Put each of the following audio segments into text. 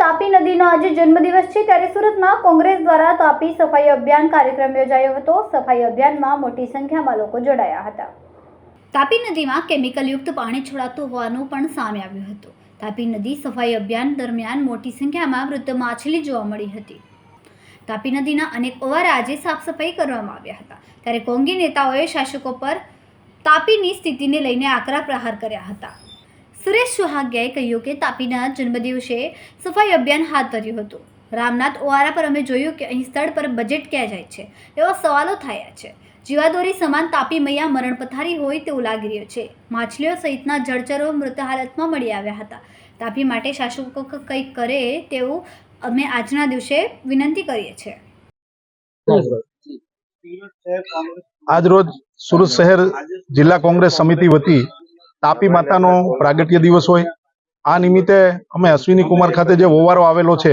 તાપી નદીનો આજે જન્મદિવસ છે ત્યારે સુરતમાં કોંગ્રેસ દ્વારા તાપી સફાઈ અભિયાન કાર્યક્રમ યોજાયો હતો. સફાઈ અભિયાનમાં મોટી સંખ્યામાં લોકો જોડાયા હતા. તાપી નદીમાં કેમિકલયુક્ત પાણી છોડાતું હોવાનું પણ સામે આવ્યું હતું. તાપી નદી સફાઈ અભિયાન દરમિયાન મોટી સંખ્યામાં વૃદ્ધ માછલી જોવા મળી હતી. તાપી નદીના અનેક ઓવારા આજે સાફ સફાઈ કરવામાં આવ્યા હતા. ત્યારે કોંગી નેતાઓએ શાસકો પર તાપીની સ્થિતિને લઈને આકરા પ્રહાર કર્યા હતા. સુરેશ સુહાગિયાએ કહ્યું કે તાપીના જન્મદિવસે સફાઈ અભિયાન હાથ ધર્યું હતું. રામનાથ ઓવારા પર અમે જોયું કે અહીં સ્થળ પર બજેટ ક્યાં જાય છે? એવા સવાલો થયા છે. જીવાદોરી સમાન તાપી મૈયા મરણ પથારી હોય તેવું લાગી રહ્યું છે. માછલીઓ સહિતના જળચરો મૃત હાલતમાં મળી આવ્યા હતા. તાપી માટે શાસકો કંઈક કરે તેવું અમે આજના દિવસે વિનંતી કરીએ છીએ. આજ રોજ સુરત શહેર જિલ્લા કોંગ્રેસ સમિતિ વતી તાપી માતાનો પ્રાગટ્ય દિવસ હોય. આ નિમિત્તે અમે અશ્વિની કુમાર ખાતે જે વોવારો આવેલો છે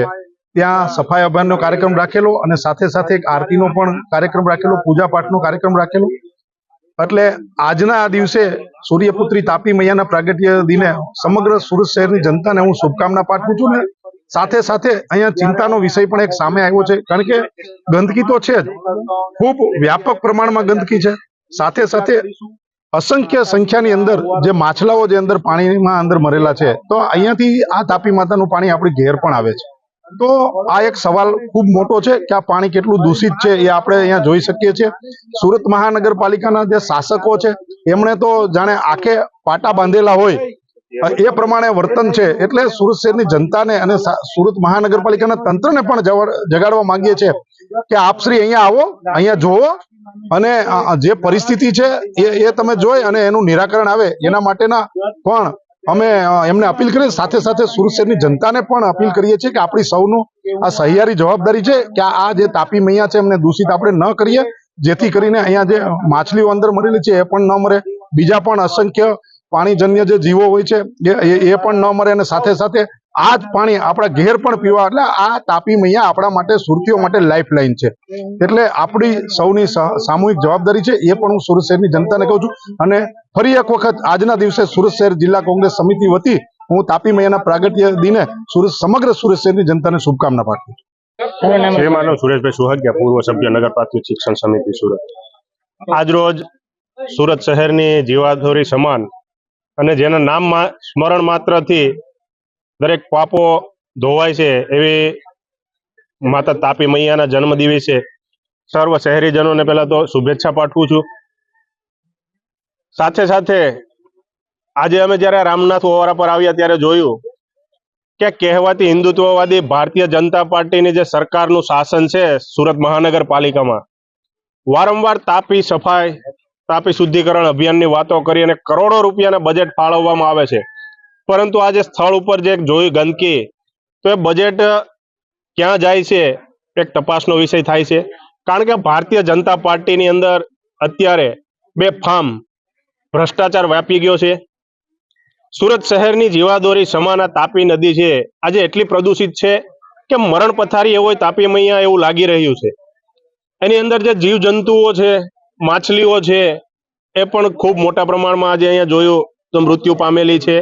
ત્યાં સફાઈ અભિયાનનો કાર્યક્રમ રાખેલો અને સાથે સાથે એક આરતીનો પણ કાર્યક્રમ રાખેલો પૂજા પાઠનો કાર્યક્રમ રાખેલો. એટલે આજના આ દિવસે સૂર્યપુત્રી તાપી મૈયાના પ્રાગટ્ય દિને સમગ્ર સુરત શહેરની જનતાને હું શુભકામના પાઠવું છું ને સાથે સાથે અહીંયા ચિંતાનો વિષય પણ એક સામે આવ્યો છે કારણ કે ગંદકી તો છે જ. ખૂબ વ્યાપક પ્રમાણમાં ગંદકી છે. સાથે સાથે અસંખ્ય સંખ્યાની અંદર જે માછલાઓ જે અંદર પાણીમાં અંદર મરેલા છે, તો અહીંયાથી આ તાપી માતાનું પાણી આપણી ઘેર પણ આવે છે. તો આ એક સવાલ ખૂબ મોટો છે કે આ પાણી કેટલું દૂષિત છે એ આપણે અહીંયા જોઈ શકીએ છીએ. સુરત મહાનગરપાલિકાના જે શાસકો છે, એમણે તો જાણે આખે પાટા બાંધેલા હોય, એ પ્રમાણે વર્તન છે. એટલે સુરત શહેરની જનતાને અને સુરત મહાનગરપાલિકાના તંત્રને પણ જગાડવા માંગીએ છીએ કે આપશ્રી અહીંયા આવો, અહીંયા જોવો અને જે પરિસ્થિતિ છે એ એ તમે જોઈ અને એનું નિરાકરણ આવે એના માટેના પણ અમે એમને અપીલ કરીએ. સાથે સાથે સુરત શહેરની જનતાને પણ અપીલ કરીએ છીએ કે આપણી સૌનું આ સહિયારી જવાબદારી છે કે આ જે તાપી મૈયા છે એમને દૂષિત આપણે ન કરીએ જેથી કરીને અહીંયા જે માછલીઓ અંદર મરેલી છે એ પણ ન મરે. બીજા પણ અસંખ્ય પાણીજન્ય જે જીવો હોય છે એ પણ ન મરે અને સાથે સાથે આ જ પાણી આપણા ઘેર પણ પીવા એટલે આ તાપી મૈયા આપણા માટે, સુરતીઓ માટે લાઈફ લાઈન છે. એટલે આપણી સૌની સામૂહિક જવાબદારી છે, એ પણ હું સુરત શહેરની જનતાને કહું છું. અને ફરી એક વખત આજના દિવસે સુરત શહેર જિલ્લા કોંગ્રેસ સમિતિ વતી હું તાપી મૈયાના પ્રાગટ્ય દિને સુરત સમગ્ર સુરત શહેરની જનતાને શુભકામના પાઠવું છું. જય માનવ સુરેશભાઈ સુહાગ્યા, પૂર્વ સભ્ય, નગર પ્રાથમિક શિક્ષણ સમિતિ સુરત. આજરોજ સુરત શહેરની જીવાધોરી સમાન અને જેના નામ સ્મરણ માત્રથી દરેક પાપો ધોવાય છે એવી માતા તાપી મૈયાના જન્મ દિવસે સર્વ શહેરીજનોને પહેલા તો શુભેચ્છા પાઠવું છું. સાથે સાથે આજે અમે જ્યારે રામનાથ ઓવારા પર આવ્યા ત્યારે જોયું કે કહેવાતી હિન્દુત્વવાદી ભારતીય જનતા પાર્ટીની જે સરકારનું શાસન છે સુરત મહાનગરપાલિકામાં, વારંવાર તાપી સફાઈ, તાપી શુદ્ધિકરણ અભિયાનની વાતો કરી અને કરોડો રૂપિયાના બજેટ ફાળવવામાં આવે છે. પરંતુ આજે સ્થળ ઉપર જે જોઈ ગંદકી, તો એ બજેટ ક્યાં જાય છે, એક તપાસનો વિષય થાય છે. કારણ કે ભારતીય જનતા પાર્ટીની અંદર અત્યારે બે ફાર્મ ભ્રષ્ટાચાર વ્યાપી ગયો છે. સુરત શહેરની જીવાદોરી સમાના તાપી નદી છે. આજે એટલી પ્રદૂષિત છે કે મરણ પથારી એવો તાપી મૈયા એવું લાગી રહ્યું છે. એની અંદર જે જીવ જંતુઓ છે, માછલીઓ છે, એ પણ ખૂબ મોટા પ્રમાણમાં આજે અહીંયા જોયું તો મૃત્યુ પામેલી છે.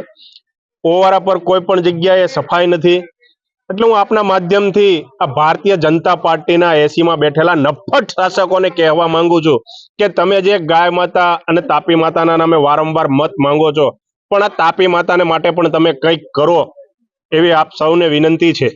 ઓવારા પર કોઈ પણ જગ્યાએ સફાઈ નથી. એટલે હું આપના માધ્યમથી આ ભારતીય જનતા પાર્ટીના એસીમાં બેઠેલા નફટ શાસકોને કહેવા માંગુ છું કે તમે જે ગાય માતા અને તાપી માતાના નામે વારંવાર મત માંગો છો, પણ આ તાપી માતાને માટે પણ તમે કંઈક કરો, એવી આપ સૌને વિનંતી છે.